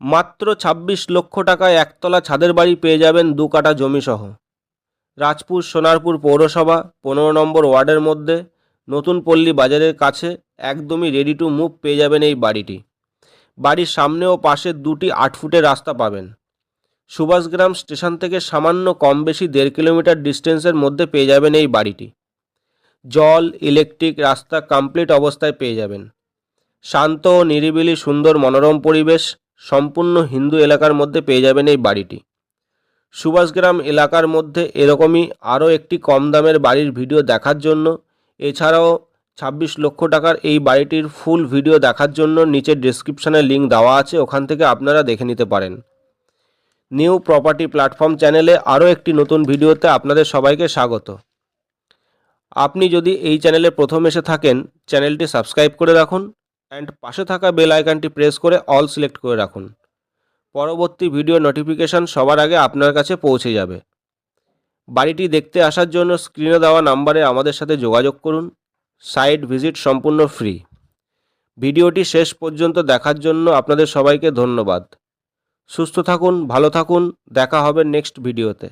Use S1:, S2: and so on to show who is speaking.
S1: মাত্র ছাব্বিশ লক্ষ টাকায় একতলা ছাদের বাড়ি পেয়ে যাবেন দু কাটা জমিসহ। রাজপুর সোনারপুর পৌরসভা, পনেরো নম্বর ওয়ার্ডের মধ্যে, নতুন পল্লী বাজারের কাছে একদমই রেডি টু মুভ পেয়ে যাবেন এই বাড়িটি। বাড়ির সামনে ও পাশে দুটি আট ফুটের রাস্তা পাবেন। সুভাষগ্রাম স্টেশন থেকে সামান্য কম বেশি দেড় কিলোমিটার ডিস্টেন্সের মধ্যে পেয়ে যাবেন এই বাড়িটি। জল, ইলেকট্রিক, রাস্তা কমপ্লিট অবস্থায় পেয়ে যাবেন। শান্ত ও নিরিবিলি সুন্দর মনোরম পরিবেশ সম্পূর্ণ হিন্দু এলাকার মধ্যে পেয়ে যাবেন এই বাড়িটি। সুভাষগ্রাম এলাকার মধ্যে এরকমই আরও একটি কম দামের বাড়ির ভিডিও দেখার জন্য, এছাড়াও ছাব্বিশ লক্ষ টাকার এই বাড়িটির ফুল ভিডিও দেখার জন্য নিচে ডিসক্রিপশানে লিঙ্ক দেওয়া আছে, ওখান থেকে আপনারা দেখে নিতে পারেন। নিউ প্রপার্টি প্ল্যাটফর্ম চ্যানেলে আরও একটি নতুন ভিডিওতে আপনাদের সবাইকে স্বাগত। আপনি যদি এই চ্যানেলে প্রথম এসে থাকেন, চ্যানেলটি সাবস্ক্রাইব করে রাখুন অ্যান্ড পাশে থাকা বেল আইকনটি প্রেস করে অল সিলেক্ট করে রাখুন। পরবর্তী ভিডিও নোটিফিকেশন সবার আগে আপনার কাছে পৌঁছে যাবে। বাড়িটি দেখতে আসার জন্য স্ক্রিনে দেওয়া নাম্বারে আমাদের সাথে যোগাযোগ করুন। সাইট ভিজিট সম্পূর্ণ ফ্রি ভিডিওটি শেষ পর্যন্ত দেখার জন্য আপনাদের সবাইকে ধন্যবাদ। সুস্থ থাকুন, ভালো থাকুন, দেখা হবে নেক্সট ভিডিওতে